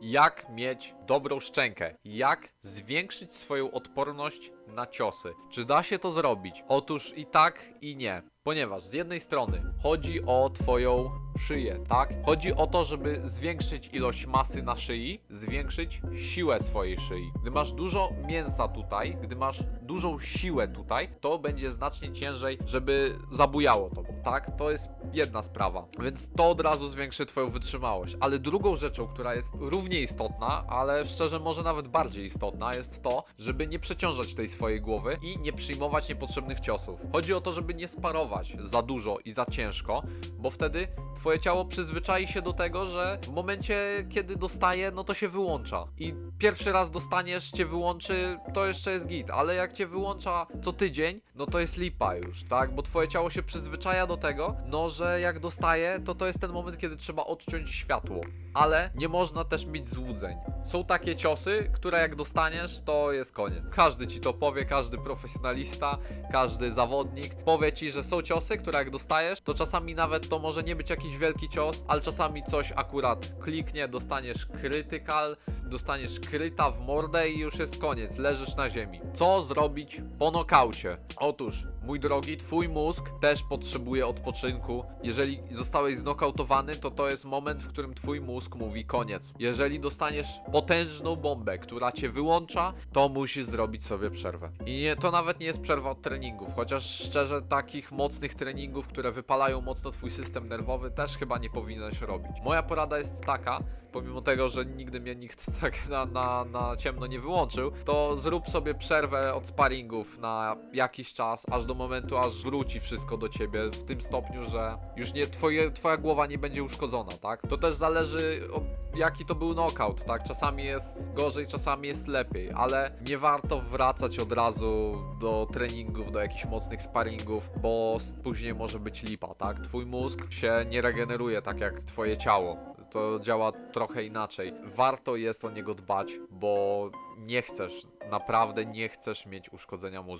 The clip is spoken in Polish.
Jak mieć dobrą szczękę? Jak zwiększyć swoją odporność na ciosy? Czy da się to zrobić? Otóż i tak, i nie. Ponieważ z jednej strony chodzi o twoją szyję, tak? Chodzi o to, żeby zwiększyć ilość masy na szyi, zwiększyć siłę swojej szyi. Gdy masz dużo mięsa tutaj, gdy masz dużą siłę tutaj, to będzie znacznie ciężej, żeby zabujało tobą, tak? To jest jedna sprawa. Więc to od razu zwiększy twoją wytrzymałość. Ale drugą rzeczą, która jest równie istotna, ale szczerze może nawet bardziej istotna, jest to, żeby nie przeciążać tej swojej głowy i nie przyjmować niepotrzebnych ciosów. Chodzi o to, żeby nie sparować za dużo i za ciężko, bo wtedy twoje ciało przyzwyczai się do tego, że w momencie, kiedy dostaje, no to się wyłącza. I pierwszy raz dostaniesz, cię wyłączy, to jeszcze jest git, ale jak cię wyłącza co tydzień, no to jest lipa już, tak? Bo twoje ciało się przyzwyczaja do tego, no że jak dostaje, to to jest ten moment, kiedy trzeba odciąć światło. Ale nie można też mieć złudzeń. Są takie ciosy, które jak dostaniesz, to jest koniec. Każdy ci to powie, każdy profesjonalista, każdy zawodnik powie ci, że są ciosy, które jak dostajesz, to czasami nawet to może nie być jakiś wielki cios, ale czasami coś akurat kliknie, dostaniesz krytykal, dostaniesz kryta w mordę i już jest koniec, leżysz na ziemi. Co zrobić po nokaucie? Otóż, mój drogi, twój mózg też potrzebuje odpoczynku. Jeżeli zostałeś znokautowany, to to jest moment, w którym twój mózg mówi koniec. Jeżeli dostaniesz potężną bombę, która cię wyłącza, to musisz zrobić sobie przerwę. I nie, to nawet nie jest przerwa od treningów, chociaż szczerze takich mocnych treningów, które wypalają mocno twój system nerwowy, też chyba nie powinieneś robić. Moja porada jest taka, pomimo tego, że nigdy mnie nikt tak na, na, na ciemno nie wyłączył, to zrób sobie przerwę od sparingów na jakiś czas, aż do momentu, aż wróci wszystko do ciebie w tym stopniu, że już nie twoje, twoja głowa nie będzie uszkodzona, tak? To też zależy od jaki to był knockout, tak? Czasami jest gorzej, czasami jest lepiej, ale nie warto wracać od razu do treningów, do jakichś mocnych sparingów, bo później może być lipa, tak? Twój mózg się nie regeneruje tak jak twoje ciało to działa trochę inaczej. Warto jest o niego dbać, bo nie chcesz, naprawdę nie chcesz mieć uszkodzenia mózgu.